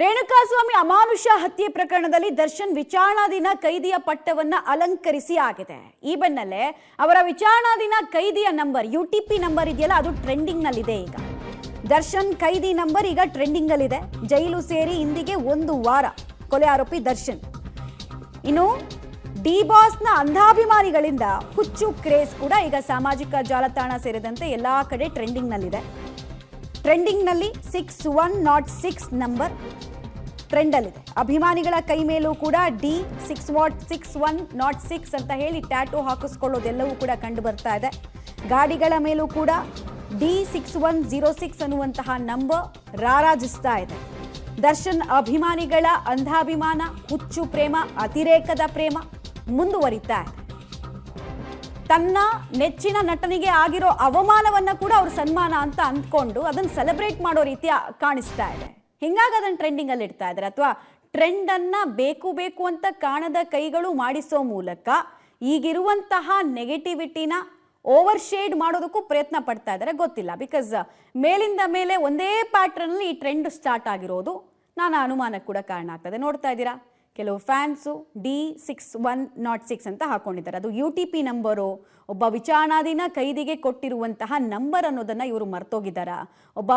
ರೇಣುಕಾಸ್ವಾಮಿ ಅಮಾನುಷ ಹತ್ಯೆ ಪ್ರಕರಣದಲ್ಲಿ ದರ್ಶನ್ ವಿಚಾರಣಾಧೀನ ಕೈದಿಯ ಪಟ್ಟವನ್ನ ಅಲಂಕರಿಸಿ ಆಗಿದೆ. ಈ ಬೆನ್ನಲ್ಲೇ ಅವರ ವಿಚಾರಣಾಧೀನ ಕೈದಿಯ number U T P number ಇದೆಯಲ್ಲ, ಅದು ಟ್ರೆಂಡಿಂಗ್ ನಲ್ಲಿದೆ ಈಗ. ದರ್ಶನ್ ಕೈದಿ ನಂಬರ್ ಈಗ ಟ್ರೆಂಡಿಂಗ್ ಅಲ್ಲಿದೆ ಜೈಲು ಸೇರಿ ಇಂದಿಗೆ ಒಂದು ವಾರ ಕೊಲೆ ಆರೋಪಿ ದರ್ಶನ್. ಇನ್ನು ಡಿ ಬಾಸ್ನ ಅಂಧಾಭಿಮಾನಿಗಳಿಂದ ಹುಚ್ಚು ಕ್ರೇಜ್ ಕೂಡ ಈಗ ಸಾಮಾಜಿಕ ಜಾಲತಾಣ ಸೇರಿದಂತೆ ಎಲ್ಲಾ ಕಡೆ ಟ್ರೆಂಡಿಂಗ್ನಲ್ಲಿದೆ. ಟ್ರೆಂಡಿಂಗ್ನಲ್ಲಿ six one nought six number ಟ್ರೆಂಡಲ್ಲಿದೆ. ಅಭಿಮಾನಿಗಳ ಕೈ ಮೇಲೂ ಕೂಡ D six what six one nought six ಅಂತ ಹೇಳಿ ಟ್ಯಾಟೂ ಹಾಕಿಸ್ಕೊಳ್ಳೋದೆಲ್ಲವೂ ಕೂಡ ಕಂಡು ಬರ್ತಾ ಇದೆ. ಗಾಡಿಗಳ ಮೇಲೂ ಕೂಡ D six one zero six ಅನ್ನುವಂತಹ ನಂಬರ್ ರಾರಾಜಿಸ್ತಾ ಇದೆ. ದರ್ಶನ್ ಅಭಿಮಾನಿಗಳ ಅಂಧಾಭಿಮಾನ, ಹುಚ್ಚು ಪ್ರೇಮ, ಅತಿರೇಕದ ಪ್ರೇಮ ಮುಂದುವರಿತಾ ಇದೆ. ತನ್ನ ನೆಚ್ಚಿನ ನಟನಿಗೆ ಆಗಿರೋ ಅವಮಾನವನ್ನ ಕೂಡ ಅವ್ರ ಸನ್ಮಾನ ಅಂತ ಅಂದ್ಕೊಂಡು ಅದನ್ನ ಸೆಲೆಬ್ರೇಟ್ ಮಾಡೋ ರೀತಿ ಕಾಣಿಸ್ತಾ ಇದೆ. ಹಿಂಗಾಗಿ ಅದನ್ನ ಟ್ರೆಂಡಿಂಗ್ ಅಲ್ಲಿ ಇಡ್ತಾ ಇದ್ದಾರೆ ಅಥವಾ ಟ್ರೆಂಡ್ ಅನ್ನ ಬೇಕು ಬೇಕು ಅಂತ ಕಾಣದ ಕೈಗಳು ಮಾಡಿಸೋ ಮೂಲಕ ಈಗಿರುವಂತಹ ನೆಗೆಟಿವಿಟಿನ ಓವರ್ ಶೇಡ್ ಮಾಡೋದಕ್ಕೂ ಪ್ರಯತ್ನ ಪಡ್ತಾ ಇದ್ದಾರೆ ಗೊತ್ತಿಲ್ಲ. ಬಿಕಾಸ್ ಮೇಲಿಂದ ಮೇಲೆ ಒಂದೇ ಪ್ಯಾಟ್ರನ್ ಈ ಟ್ರೆಂಡ್ ಸ್ಟಾರ್ಟ್ ಆಗಿರೋದು. ನಾನು ಅನುಮಾನಕ್ಕೆ ಕೂಡ ಕಾರಣ ಆಗ್ತದೆ ನೋಡ್ತಾ ಇದ್ದೀರಾ? ಕೆಲವು fans D six one nought six ಅಂತ ಹಾಕೊಂಡಿದ್ದಾರೆ. ಅದು ಯು ಟಿ ಪಿ ನಂಬರು, ಒಬ್ಬ ವಿಚಾರಣಾಧೀನ ಕೈದಿಗೆ ಕೊಟ್ಟಿರುವಂತಹ ನಂಬರ್ ಅನ್ನೋದನ್ನ ಇವರು ಮರ್ತೋಗಿದ್ದಾರಾ. ಒಬ್ಬ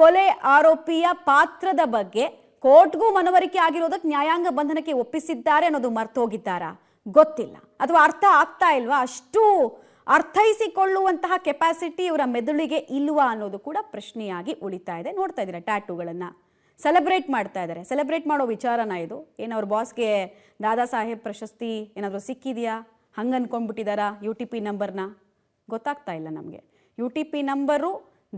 ಕೊಲೆ ಆರೋಪಿಯ ಪಾತ್ರದ ಬಗ್ಗೆ ಕೋರ್ಟ್ಗೂ ಮನವರಿಕೆ ಆಗಿರೋದಕ್ಕೆ ನ್ಯಾಯಾಂಗ ಬಂಧನಕ್ಕೆ ಒಪ್ಪಿಸಿದ್ದಾರೆ ಅನ್ನೋದು ಮರ್ತೋಗಿದ್ದಾರಾ? ಗೊತ್ತಿಲ್ಲ. ಅಥವಾ ಅರ್ಥ ಆಗ್ತಾ ಇಲ್ವಾ? ಅಷ್ಟು ಅರ್ಥೈಸಿಕೊಳ್ಳುವಂತಹ ಕೆಪಾಸಿಟಿ ಇವರ ಮೆದುಳಿಗೆ ಇಲ್ವಾ ಅನ್ನೋದು ಕೂಡ ಪ್ರಶ್ನೆಯಾಗಿ ಉಳಿತಾ ಇದೆ. ನೋಡ್ತಾ ಇದ್ದೀರಾ ಟ್ಯಾಟೂಗಳನ್ನು? ಸೆಲೆಬ್ರೇಟ್ ಮಾಡ್ತಾ ಇದ್ದಾರೆ. ಸೆಲೆಬ್ರೇಟ್ ಮಾಡೋ ವಿಚಾರನ ಇದು. ಏನು ಅವ್ರ ಬಾಸ್ಗೆ ದಾದಾ ಸಾಹೇಬ್ ಪ್ರಶಸ್ತಿ ಏನಾದರೂ ಸಿಕ್ಕಿದೆಯಾ? ಹಂಗೆ ಅಂದ್ಕೊಂಡ್ಬಿಟ್ಟಿದ್ದಾರಾ ಯು ಟಿ ಪಿ ನಂಬರ್ನ ಗೊತ್ತಾಗ್ತಾ ಇಲ್ಲ ನಮಗೆ. U T P number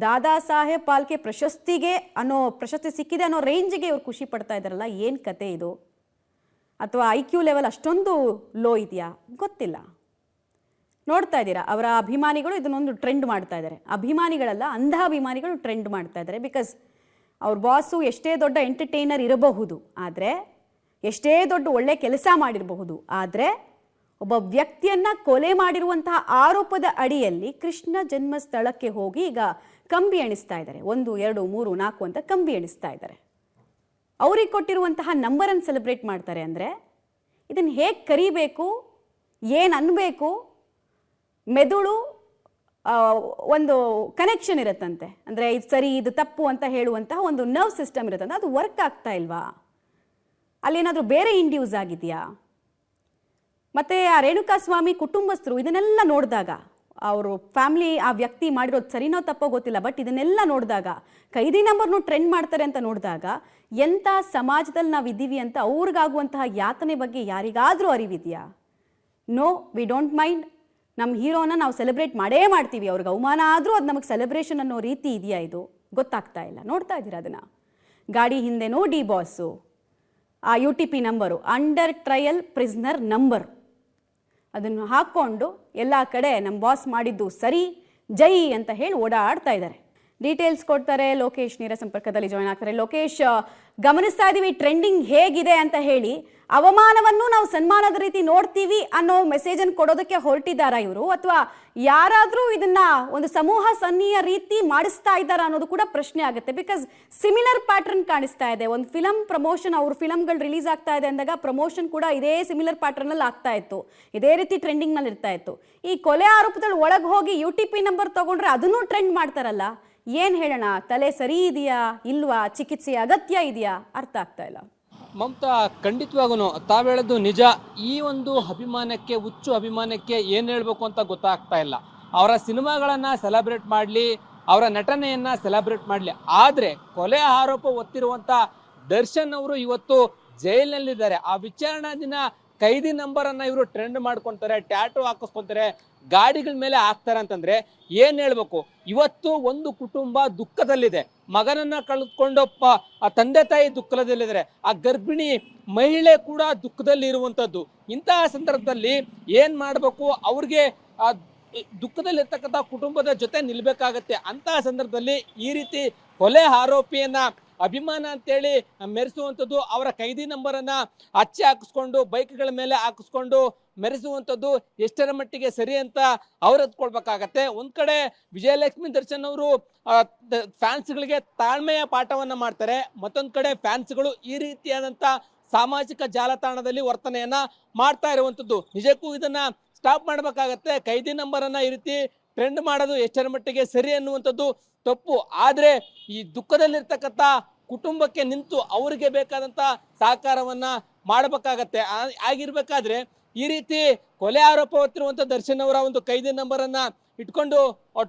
Dada Saheb Phalke ಪ್ರಶಸ್ತಿಗೆ ಅನ್ನೋ ಪ್ರಶಸ್ತಿ ಸಿಕ್ಕಿದೆ ಅನ್ನೋ ರೇಂಜ್ಗೆ ಇವ್ರು ಖುಷಿ ಪಡ್ತಾ ಇದ್ದಾರಲ್ಲ, ಏನು ಕತೆ ಇದು? ಅಥವಾ ಐ ಕ್ಯೂ ಲೆವೆಲ್ ಅಷ್ಟೊಂದು ಲೋ ಇದೆಯಾ? ಗೊತ್ತಿಲ್ಲ. ನೋಡ್ತಾ ಇದ್ದೀರಾ, ಅವರ ಅಭಿಮಾನಿಗಳು ಇದನ್ನೊಂದು ಟ್ರೆಂಡ್ ಮಾಡ್ತಾ ಇದ್ದಾರೆ. ಅಭಿಮಾನಿಗಳಲ್ಲ ಅಂಧ ಅಭಿಮಾನಿಗಳು ಟ್ರೆಂಡ್ ಮಾಡ್ತಾ ಇದ್ದಾರೆ. ಬಿಕಾಸ್ ಅವ್ರ ಬಾಸು ಎಷ್ಟೇ ದೊಡ್ಡ ಎಂಟರ್ಟೈನರ್ ಇರಬಹುದು, ಆದರೆ ಎಷ್ಟೇ ದೊಡ್ಡ ಒಳ್ಳೆ ಕೆಲಸ ಮಾಡಿರಬಹುದು, ಆದರೆ ಒಬ್ಬ ವ್ಯಕ್ತಿಯನ್ನ ಕೊಲೆ ಮಾಡಿರುವಂತಹ ಆರೋಪದ ಅಡಿಯಲ್ಲಿ ಕೃಷ್ಣ ಜನ್ಮಸ್ಥಳಕ್ಕೆ ಹೋಗಿ ಈಗ ಕಂಬಿ ಎಣಿಸ್ತಾ ಇದ್ದಾರೆ. ಒಂದು, ಎರಡು, ಮೂರು, ನಾಲ್ಕು ಅಂತ ಕಂಬಿ ಎಣಿಸ್ತಾ ಇದ್ದಾರೆ. ಅವ್ರಿಗೆ ಕೊಟ್ಟಿರುವಂತಹ ನಂಬರನ್ನು ಸೆಲೆಬ್ರೇಟ್ ಮಾಡ್ತಾರೆ ಅಂದರೆ ಇದನ್ನು ಹೇಗೆ ಕರಿಬೇಕು, ಏನು ಅನ್ನಬೇಕು ಮೆದುಳು ಒಂದು ಕನೆಕ್ಷನ್ ಇರುತ್ತಂತೆ. ಅಂದರೆ ಇದು ಸರಿ, ಇದು ತಪ್ಪು ಅಂತ ಹೇಳುವಂತಹ ಒಂದು ನರ್ವ್ ಸಿಸ್ಟಮ್ ಇರುತ್ತಂತೆ. ಅದು ವರ್ಕ್ ಆಗ್ತಾ ಇಲ್ವಾ? ಅಲ್ಲೇನಾದರೂ ಬೇರೆ ಇಂಡ್ಯೂಸ್ ಆಗಿದೆಯಾ? ಮತ್ತೆ ಆ ರೇಣುಕಾಸ್ವಾಮಿ ಕುಟುಂಬಸ್ಥರು ಇದನ್ನೆಲ್ಲ ನೋಡಿದಾಗ, ಅವರು ಫ್ಯಾಮಿಲಿ ಆ ವ್ಯಕ್ತಿ ಮಾಡಿರೋದು ಸರಿನೋ ತಪ್ಪೋ ಗೊತ್ತಿಲ್ಲ ಬಟ್ ಇದನ್ನೆಲ್ಲ ನೋಡಿದಾಗ, ಕೈದಿ ನಂಬರ್ನು ಟ್ರೆಂಡ್ ಮಾಡ್ತಾರೆ ಅಂತ ನೋಡಿದಾಗ ಎಂಥ ಸಮಾಜದಲ್ಲಿ ನಾವು ಇದ್ದೀವಿ ಅಂತ ಅವ್ರಿಗಾಗುವಂತಹ ಯಾತನೆ ಬಗ್ಗೆ ಯಾರಿಗಾದರೂ ಅರಿವಿದೆಯಾ? ನೋ ವಿ ಡೋಂಟ್ ಮೈಂಡ್ ನಮ್ಮ ಹೀರೋನ ನಾವು ಸೆಲೆಬ್ರೇಟ್ ಮಾಡೇ ಮಾಡ್ತೀವಿ. ಅವ್ರಿಗೆ ಅವಮಾನ ಆದರೂ ಅದು ನಮಗೆ ಸೆಲೆಬ್ರೇಷನ್ ಅನ್ನೋ ರೀತಿ ಇದೆಯಾ ಇದು? ಗೊತ್ತಾಗ್ತಾ ಇಲ್ಲ. ನೋಡ್ತಾ ಇದ್ದೀರಾ ಅದನ್ನು? ಗಾಡಿ ಹಿಂದೆನೋ ಡಿ ಬಾಸು ಆ U T P number under trial prisoner number ಅದನ್ನು ಹಾಕ್ಕೊಂಡು ಎಲ್ಲ ಕಡೆ ನಮ್ಮ ಬಾಸ್ ಮಾಡಿದ್ದು ಸರಿ, ಜೈ ಅಂತ ಹೇಳಿ ಓಡಾಡ್ತಾ ಇದ್ದಾರೆ ಡೀಟೇಲ್ಸ್ ಕೊಡ್ತಾರೆ, ಲೋಕೇಶ್ ನೀರ ಸಂಪರ್ಕದಲ್ಲಿ ಜಾಯ್ನ್ ಆಗ್ತಾರೆ. ಲೋಕೇಶ್, ಗಮನಿಸ್ತಾ ಇದ್ದೀವಿ ಟ್ರೆಂಡಿಂಗ್ ಹೇಗಿದೆ ಅಂತ ಹೇಳಿ ಅವಮಾನವನ್ನು ನಾವು ಸನ್ಮಾನದ ರೀತಿ ನೋಡ್ತೀವಿ ಅನ್ನೋ ಮೆಸೇಜ್ ಅನ್ನು ಕೊಡೋದಕ್ಕೆ ಹೊರಟಿದ್ದಾರಾ ಇವರು? ಅಥವಾ ಯಾರಾದರೂ ಇದನ್ನ ಒಂದು ಸಮೂಹ ಸನ್ನಿಯ ರೀತಿ ಮಾಡಿಸ್ತಾ ಇದ್ದಾರಾ ಅನ್ನೋದು ಕೂಡ ಪ್ರಶ್ನೆ ಆಗುತ್ತೆ. ಬಿಕಾಸ್ ಸಿಮಿಲರ್ ಪ್ಯಾಟರ್ನ್ ಕಾಣಿಸ್ತಾ ಇದೆ. ಒಂದು ಫಿಲಂ ಪ್ರಮೋಷನ್ ಅವ್ರ ಫಿಲಮ್ಗಳು ರಿಲೀಸ್ ಆಗ್ತಾ ಇದೆ ಅಂದಾಗ ಪ್ರಮೋಷನ್ ಕೂಡ ಇದೇ ಸಿಮಿಲರ್ ಪ್ಯಾಟರ್ನಲ್ಲಿ ಆಗ್ತಾ ಇತ್ತು. ಇದೇ ರೀತಿ ಟ್ರೆಂಡಿಂಗ್ನಲ್ಲಿ ಇರ್ತಾ ಇತ್ತು. ಈ ಕೊಲೆ ಆರೋಪದಲ್ಲಿ ಒಳಗೆ ಹೋಗಿ ಯು ಟಿ ಪಿ ನಂಬರ್ ತಗೊಂಡ್ರೆ ಅದನ್ನೂ ಟ್ರೆಂಡ್ ಮಾಡ್ತಾರಲ್ಲ. ಏನು ಹೇಳೋಣ? ತಲೆ ಸರಿ ಇದೆಯಾ? ಇಲ್ವಾ? ಚಿಕಿತ್ಸೆ ಅಗತ್ಯ ಇದೆಯಾ? ಅರ್ಥ ಆಗ್ತಾ ಇಲ್ಲ. ಮಮತಾ ಖಂಡಿತವಾಗೂ ತಾವು ಹೇಳೋದು ನಿಜ. ಈ ಒಂದು ಅಭಿಮಾನಕ್ಕೆ, ಹುಚ್ಚು ಅಭಿಮಾನಕ್ಕೆ ಏನು ಹೇಳಬೇಕು ಅಂತ ಗೊತ್ತಾಗ್ತಾ ಇಲ್ಲ. ಅವರ ಸಿನಿಮಾಗಳನ್ನ ಸೆಲೆಬ್ರೇಟ್ ಮಾಡ್ಲಿ, ಅವರ ನಟನೆಯನ್ನ ಸೆಲೆಬ್ರೇಟ್ ಮಾಡ್ಲಿ. ಆದ್ರೆ ಕೊಲೆ ಆರೋಪ ಹೊತ್ತಿರುವಂತ ದರ್ಶನ್ ಅವರು ಇವತ್ತು ಜೈಲಿನಲ್ಲಿದ್ದಾರೆ. ಆ ವಿಚಾರಣಾ ದಿನ ಕೈದಿ ನಂಬರ್ ಇವರು ಟ್ರೆಂಡ್ ಮಾಡ್ಕೊಂತಾರೆ ಟ್ಯಾಟು ಹಾಕಿಸ್ಕೊಂತಾರೆ, ಗಾಡಿಗಳ ಮೇಲೆ ಹಾಕ್ತಾರೆ ಅಂತಂದ್ರೆ ಏನ್ ಹೇಳ್ಬೇಕು? ಇವತ್ತು ಒಂದು ಕುಟುಂಬ ದುಃಖದಲ್ಲಿದೆ. ಮಗನನ್ನ ಆ ತಂದೆ ತಾಯಿ ದುಃಖದಲ್ಲಿದ್ದಾರೆ. ಆ ಗರ್ಭಿಣಿ ಮಹಿಳೆ ಕೂಡ ದುಃಖದಲ್ಲಿ ಇರುವಂತದ್ದು. ಇಂತಹ ಸಂದರ್ಭದಲ್ಲಿ ಏನ್ ಮಾಡ್ಬೇಕು? ಅವ್ರಿಗೆ ಆ ದುಃಖದಲ್ಲಿರ್ತಕ್ಕಂಥ ಕುಟುಂಬದ ಜೊತೆ ನಿಲ್ಬೇಕಾಗತ್ತೆ. ಅಂತಹ ಸಂದರ್ಭದಲ್ಲಿ ಈ ರೀತಿ ಕೊಲೆ ಆರೋಪಿಯನ್ನ ಅಭಿಮಾನ ಅಂತೇಳಿ ಮೆರೆಸುವಂಥದ್ದು ಅವರ ಕೈದಿ ನಂಬರನ್ನ ಅಚ್ಚೆ ಹಾಕಿಸ್ಕೊಂಡು, ಬೈಕ್ಗಳ ಮೇಲೆ ಹಾಕಿಸ್ಕೊಂಡು ಮೆರೆಸುವಂಥದ್ದು ಎಷ್ಟರ ಮಟ್ಟಿಗೆ ಸರಿ ಅಂತ ಅವ್ರು ಎತ್ಕೊಳ್ಬೇಕಾಗತ್ತೆ. ಒಂದ್ ಕಡೆ ವಿಜಯಲಕ್ಷ್ಮಿ ದರ್ಶನ್ ಅವರು ಫ್ಯಾನ್ಸ್ಗಳಿಗೆ ತಾಳ್ಮೆಯ ಪಾಠವನ್ನು ಮಾಡ್ತಾರೆ. ಮತ್ತೊಂದು ಕಡೆ ಫ್ಯಾನ್ಸ್ಗಳು ಈ ರೀತಿಯಾದಂಥ ಸಾಮಾಜಿಕ ಜಾಲತಾಣದಲ್ಲಿ ವರ್ತನೆಯನ್ನ ಮಾಡ್ತಾ ಇರುವಂಥದ್ದು. ನಿಜಕ್ಕೂ ಇದನ್ನ ಸ್ಟಾಪ್ ಮಾಡಬೇಕಾಗತ್ತೆ. ಕೈದಿ ನಂಬರನ್ನು ಈ ರೀತಿ ಟ್ರೆಂಡ್ ಮಾಡೋದು ಎಷ್ಟರ ಮಟ್ಟಿಗೆ ಸರಿ ಅನ್ನುವಂಥದ್ದು ತಪ್ಪು. ಆದ್ರೆ ಈ ದುಃಖದಲ್ಲಿರ್ತಕ್ಕಂಥ ಕುಟುಂಬಕ್ಕೆ ನಿಂತು ಅವರಿಗೆ ಬೇಕಾದಂತ ಸಹಕಾರವನ್ನ ಮಾಡಬೇಕಾಗತ್ತೆ. ಆಗಿರಬೇಕಾದ್ರೆ ಈ ರೀತಿ ಕೊಲೆ ಆರೋಪ ಹೊತ್ತಿರುವಂತ ದರ್ಶನ್ ಅವರ ಒಂದು ಕೈದಿ ನಂಬರನ್ನು ಅನ್ನ ಇಟ್ಕೊಂಡು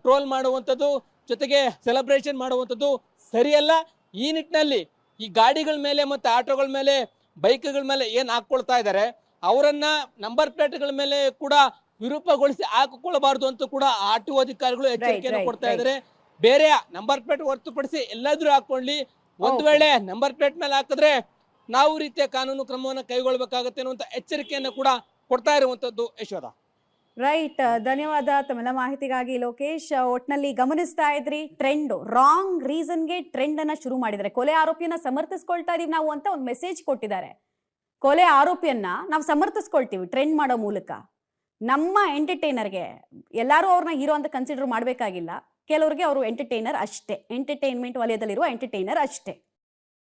ಟ್ರೋಲ್ ಮಾಡುವಂಥದ್ದು ಜೊತೆಗೆ ಸೆಲೆಬ್ರೇಷನ್ ಮಾಡುವಂಥದ್ದು ಸರಿಯಲ್ಲ. ಈ ನಿಟ್ಟಿನಲ್ಲಿ ಈ ಗಾಡಿಗಳ ಮೇಲೆ ಮತ್ತೆ ಆಟೋಗಳ ಮೇಲೆ ಬೈಕ್ಗಳ ಮೇಲೆ ಏನು ಹಾಕ್ಕೊಳ್ತಾ ಇದ್ದಾರೆ ಅವರನ್ನು ನಂಬರ್ ಪ್ಲೇಟ್ಗಳ ಮೇಲೆ ಕೂಡ ವಿರೂಪಗೊಳಿಸಿ ಹಾಕಿಕೊಳ್ಳಬಾರದು ಅಂತ ಕೂಡ ಆರ್ ಟಿ ಅಧಿಕಾರಿಗಳು ಎಚ್ಚರಿಕೆಯನ್ನು ಕೊಡ್ತಾ. ಇದ್ದಾರೆ. ಬೇರೆ ನಂಬರ್ ಪ್ಲೇಟ್ ಹೊರತುಪಡಿಸಿ ಎಲ್ಲಾದ್ರೂ ಹಾಕೊಳ್ಳಿ ಒಂದ್. ವೇಳೆ ನಂಬರ್ ಪ್ಲೇಟ್ ಮೇಲೆ ಹಾಕಿದ್ರೆ ನಾವು ರೀತಿಯ ಕಾನೂನು ಕ್ರಮವನ್ನು ಕೈಗೊಳ್ಳಬೇಕಾಗುತ್ತೆ ಅನ್ನುವಂತ ಎಚ್ಚರಿಕೆಯನ್ನು ಕೂಡ ಕೊಡ್ತಾ ಇರುವಂತದ್ದು ಯಶೋಧ. ರೈಟ್ ಧನ್ಯವಾದ ತಮ್ಮೆಲ್ಲ ಮಾಹಿತಿಗಾಗಿ ಲೋಕೇಶ್. ಒಟ್ನಲ್ಲಿ ಗಮನಿಸ್ತಾ ಇದ್ರಿ ಟ್ರೆಂಡ್ ರಾಂಗ್ ರೀಸನ್ಗೆ ಟ್ರೆಂಡ್ ಅನ್ನ ಶುರು ಮಾಡಿದ್ದಾರೆ. ಕೊಲೆ ಆರೋಪಿಯನ್ನ ಸಮರ್ಥಿಸ್ಕೊಳ್ತಾ ಇದೀವಿ ನಾವು ಅಂತ ಒಂದು ಮೆಸೇಜ್ ಕೊಟ್ಟಿದ್ದಾರೆ. ಕೊಲೆ ಆರೋಪಿಯನ್ನ ನಾವು ಸಮರ್ಥಿಸ್ಕೊಳ್ತೀವಿ ಟ್ರೆಂಡ್ ಮಾಡೋ ಮೂಲಕ. ನಮ್ಮ ಎಂಟರ್ಟೈನರ್ಗೆ ಎಲ್ಲರೂ ಅವ್ರನ್ನ ಹೀರೋ ಅಂತ ಕನ್ಸಿಡರ್ ಮಾಡಬೇಕಾಗಿಲ್ಲ. ಕೆಲವರಿಗೆ ಅವರು ಎಂಟರ್ಟೈನರ್ ಅಷ್ಟೇ. ಎಂಟರ್ಟೈನ್ಮೆಂಟ್ ವಲಯದಲ್ಲಿರುವ ಎಂಟರ್ಟೈನರ್ ಅಷ್ಟೇ.